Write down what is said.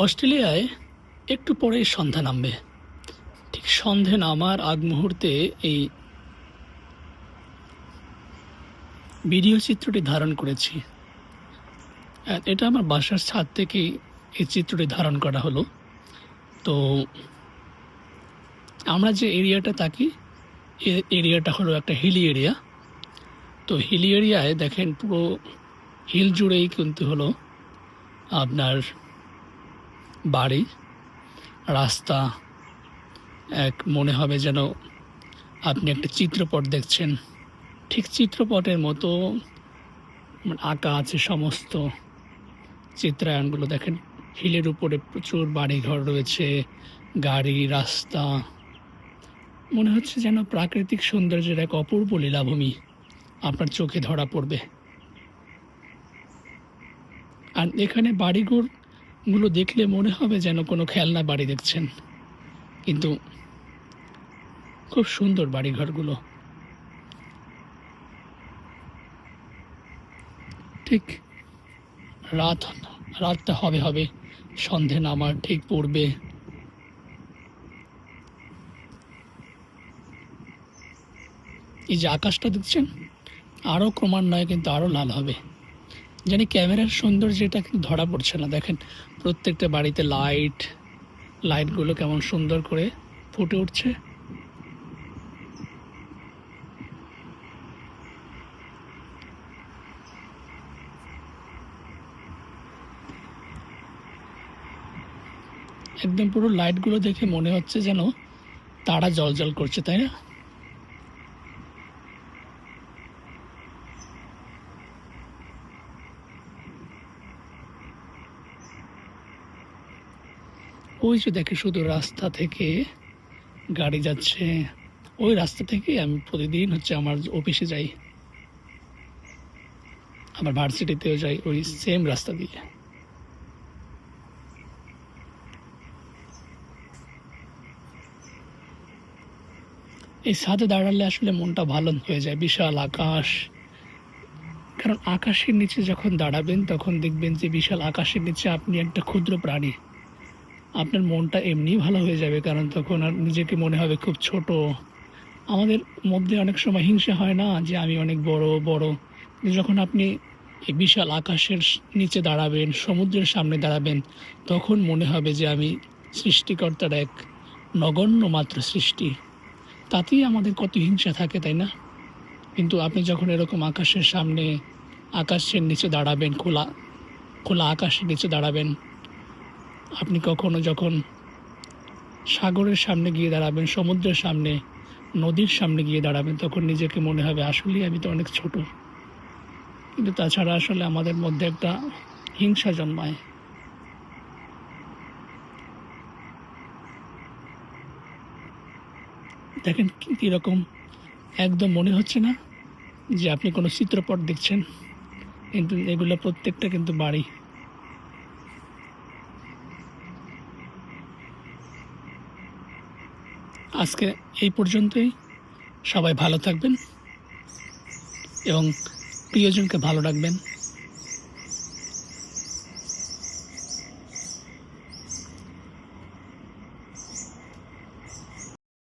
অস্ট্রেলিয়ায় একটু পরেই সন্ধ্যা নামবে। ঠিক সন্ধে নামার আগ মুহূর্তে এই ভিডিও চিত্রটি ধারণ করেছি। এটা আমার বাসার ছাদ থেকেই এই চিত্রটি ধারণ করা হলো। তো আমরা যে এরিয়াটা থাকি এরিয়াটা হলো একটা হিলি এরিয়া তো হিলি এরিয়ায় দেখেন পুরো হিল জুড়েই কিন্তু হলো আপনার বাড়ি। রাস্তা এক মনে হবে যেন আপনি একটা চিত্রপট দেখছেন। ঠিক চিত্রপটের মতো আঁকা আছে সমস্ত চিত্রায়নগুলো। দেখেন, হিলের উপরে প্রচুর বাড়িঘর রয়েছে, গাড়ি, রাস্তা। মনে হচ্ছে যেন প্রাকৃতিক সৌন্দর্যের এক অপূর্ব লীলাভূমি আপনার চোখে ধরা পড়বে। আর এখানে বাড়িঘর গুলো দেখলে মনে হবে যেন কোনো খেলনা বাড়ি দেখছেন। কিন্তু খুব সুন্দর বাড়িঘরগুলো। ঠিক রাত, রাতটা হবে হবে, সন্ধে নামার ঠিক পড়বে এই যে আকাশটা দেখছেন আরও ক্রমান্বয়ে কিন্তু আরও লাল হবে। জানি ক্যামেরার সৌন্দর্যটা কিন্তু ধরা পড়ছে না। দেখেন, প্রত্যেকটা বাড়িতে লাইট লাইটগুলো কেমন সুন্দর করে ফুটে উঠছে। একদম পুরো লাইটগুলো দেখে মনে হচ্ছে যেন তারা জল জল করছে, তাই না? ওই যে দেখে শুধু রাস্তা থেকে গাড়ি যাচ্ছে, ওই রাস্তা থেকে আমি প্রতিদিন হচ্ছে আমার অফিসে যাই। আমার ভার্সিটিতেও যাই ওই সেম রাস্তা দিয়ে। এই ছাদে দাঁড়ালে আসলে মনটা ভালো হয়ে যায়, বিশাল আকাশ। কারণ আকাশের নিচে যখন দাঁড়াবেন তখন দেখবেন যে বিশাল আকাশের নিচে আপনি একটা ক্ষুদ্র প্রাণী। আপনার মনটা এমনিই ভালো হয়ে যাবে, কারণ তখন আর নিজেকে মনে হবে খুব ছোট। আমাদের মধ্যে অনেক সময় হিংসা হয় না যে আমি অনেক বড় বড়? যখন আপনি এই বিশাল আকাশের নিচে দাঁড়াবেন, সমুদ্রের সামনে দাঁড়াবেন, তখন মনে হবে যে আমি সৃষ্টিকর্তার এক নগণ্য মাত্র সৃষ্টি। তাতেই আমাদের কত হিংসা থাকে, তাই না? কিন্তু আপনি যখন এরকম আকাশের সামনে, আকাশের নিচে দাঁড়াবেন, খোলা খোলা আকাশের নিচে দাঁড়াবেন আপনি কখনো যখন সাগরের সামনে গিয়ে দাঁড়াবেন, সমুদ্রের সামনে, নদীর সামনে গিয়ে দাঁড়াবেন, তখন নিজেকে মনে হবে, আসলেই আমি তো অনেক ছোট। কিন্তু তাছাড়া আসলে আমাদের মধ্যে একটা হিংসা জন্মায়। দেখেন কীরকম একদম মনে হচ্ছে না যে আপনি কোনো চিত্রপট দেখছেন। কিন্তু এগুলো প্রত্যেকটা কিন্তু বাড়ি। আজকে এই পর্যন্তই। সবাই ভালো থাকবেন এবং প্রিয়জনকে ভালো রাখবেন।